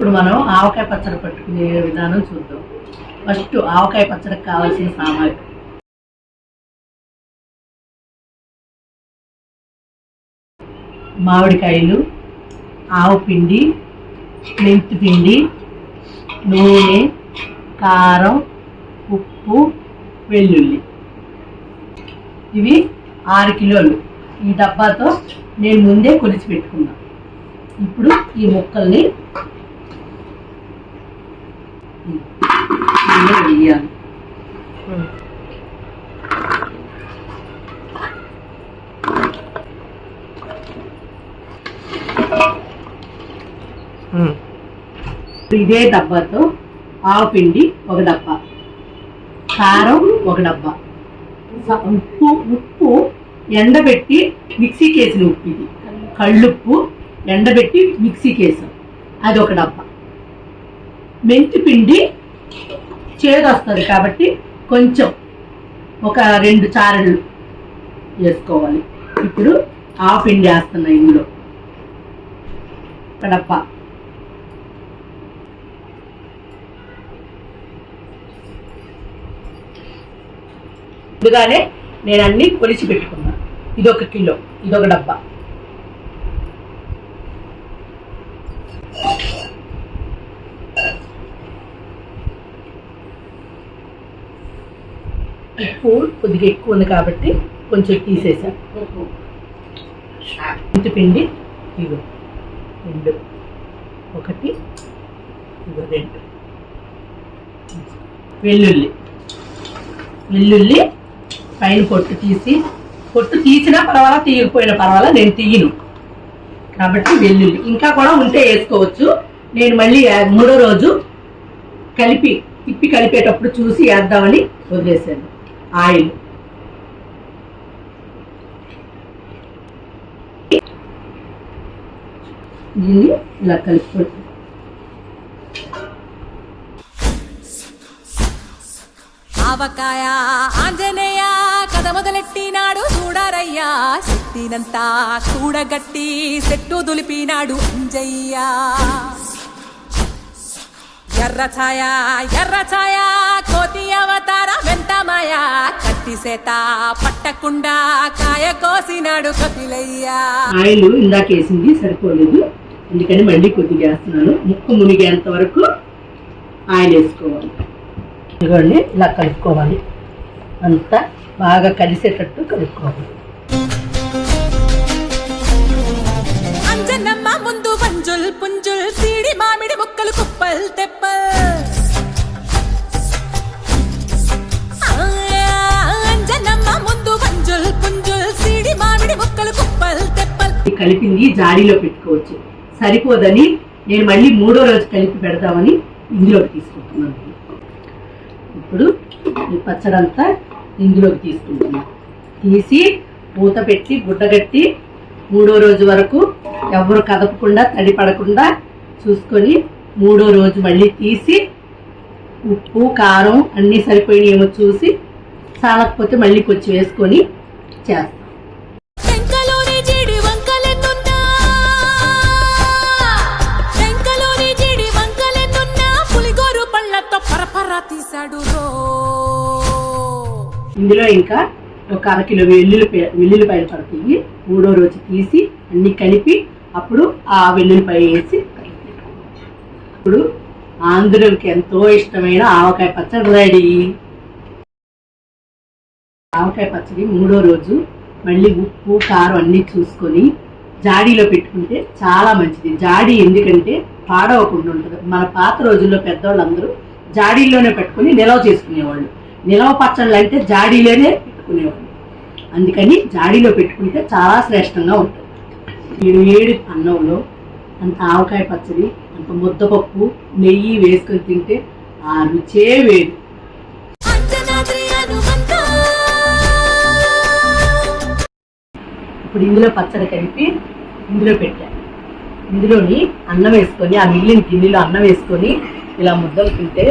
ఇప్పుడు మనం ఆవకాయ పచ్చడి పట్టుకునే విధానం చూద్దాం. ఫస్ట్ ఆవకాయ పచ్చడికి కావాల్సిన సామాగ్రి. మామిడికాయలు ఆవు పిండి మెంతి పిండి నూనె కారం ఉప్పు వెల్లుల్లి. ఇవి ఆరు కిలోలు. ఈ డబ్బాతో నేను ముందే కొలిచి పెట్టుకున్నాను ఇప్పుడు ఈ ముక్కల్ని ఇందులో ఇదే డబ్బాతో ఆవు పిండి ఒక డబ్బా. కారం ఒక డబ్బా. ఉప్పు ఉప్పు ఎండబెట్టి మిక్సీకి వేసిన ఉప్పు ఇది. కళ్ళుప్పు ఎండబెట్టి మిక్సీకి వేసాం అది ఒక డబ్బా. మెంతి పిండి చేదు కాబట్టి కొంచెం ఒక రెండు చారళ్ళు వేసుకోవాలి. ఇప్పుడు ఆ పిండి వేస్తున్నా ఇందులో. ఒక ముందుగానే నేను అన్ని కొలిచి పెట్టుకున్నాను ఇది ఒక కిలో ఇది ఒక డబ్బా. ఉప్పు కొద్దిగా ఎక్కువ ఉంది కాబట్టి కొంచెం తీసేసా ఇంటి పిండి ఇగో రెండు. ఒకటి ఇగో రెండు. వెల్లుల్లి. వెల్లుల్లి పైన పొట్టు తీసి పొట్టు తీసినా పర్వాలా తీయకపోయినా పర్వాలా నేను తీయను. కాబట్టి వెల్లుల్లి. ఇంకా కూడా ఉంటే వేసుకోవచ్చు. నేను మళ్ళీ మూడో రోజు కలిపి తిప్పి కలిపేటప్పుడు చూసి వేద్దామని వదిలేసాను ఆయిల్ దీన్ని ఇలా కలుపుకోండి ఆవకాయ ఆంజనేయ కథ మొదలెట్టినాడు చూడారయ్యా. శక్తినంతా చూడగట్టి చెట్టు దులిపినాడు అంజయ్యా. ఎర్ర ఛాయ ఎర్ర ఛాయా సేత పట్టకుండా కాయ కోసినాడు కపిలయ్యా. ఆయిల్ ఇందాక వేసింది సరిపోలేదు. అందుకని మళ్ళీ కొద్దిగా వేస్తున్నాను. ముక్కు మునిగేంత వరకు ఆయిల్ వేసుకోవాలి. ఇదిగోండి ఇలా కలుపుకోవాలి. అంతా బాగా కలిసేటట్టు కలుపుకోవాలి. అంజనమ్మ ముందు వంజుల్ పుంజుల్ సీడి మామిడి ముక్కలు కుప్పల్ తెప్పల్. కలిపింది జాడీలో పెట్టుకోవచ్చు. సరిపోదని నేను మళ్ళీ మూడో రోజు కలిపి పెడదామని ఇందులోకి తీసుకుంటున్నాను. ఇప్పుడు ఈ పచ్చడంతా ఇందులోకి తీసుకుంటున్నాను. తీసి మూత పెట్టి గుడ్డగట్టి మూడో రోజు వరకు ఎవరు కదపకుండా తడి పడకుండా చూసుకొని మూడో రోజు మళ్ళీ తీసి ఉప్పు కారం అన్నీ సరిపోయినాయేమో చూసి చాలకపోతే మళ్ళీ కొంచెం వేసుకొని చేస్తాం. ఇందులో ఇంకా ఒక అరకిలో వెల్లుల్లి వెల్లుల్లిపాయలు పడుతుంది. మూడో రోజు తీసి అన్ని కలిపి అప్పుడు ఆ వెల్లుల్లిపాయ వేసి ఇప్పుడు ఆంధ్రులకి ఎంతో ఇష్టమైన ఆవకాయ పచ్చడి రెడీ. ఆవకాయ పచ్చడి మూడో రోజు మళ్ళీ ఉప్పు కారం అన్నీ చూసుకొని జాడీలో పెట్టుకుంటే చాలా మంచిది. జాడీ ఎందుకంటే పాడవకుండా ఉంటుంది. మన పాత రోజుల్లో పెద్దవాళ్ళందరూ జాడీలోనే పెట్టుకుని నిలవ చేసుకునేవాళ్ళు. నిలవ పచ్చళ్ళు అంటే జాడీలోనే పెట్టుకునేవాళ్ళు. అందుకని జాడీలో పెట్టుకుంటే చాలా శ్రేష్టంగా ఉంటుంది. ఏడు ఏడు అన్నంలో అంత ఆవకాయ పచ్చడి అంత ముద్దపప్పు నెయ్యి వేసుకొని తింటే ఆ రుచే వేరు. ఇప్పుడు ఇందులో పచ్చడి కలిపి ఇందులో పెట్టాను ఇందులోని అన్నం వేసుకొని ఆ మిగిలిన గిన్నెలో అన్నం వేసుకొని ఇలా ముద్దలు తింటే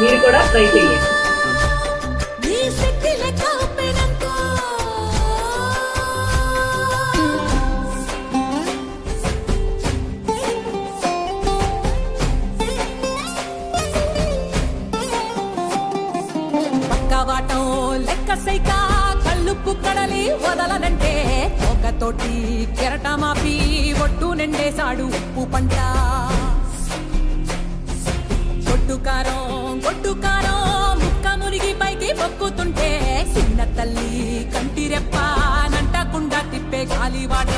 మీరు కూడా ట్రై చేయండి Cause they ఉప్పెనంతో కడలి వదలనంటే ఒకతోటి కెరటమాపి ఒట్టు నిండేశాడు ఉప్పు పంట. కొట్టుకారం కొట్టుకారం ముక్క మురిగి పైకి మొక్కుతుంటే చిన్న తల్లి కంటిరెప్ప నంటకుండా తిప్పే గాలివాట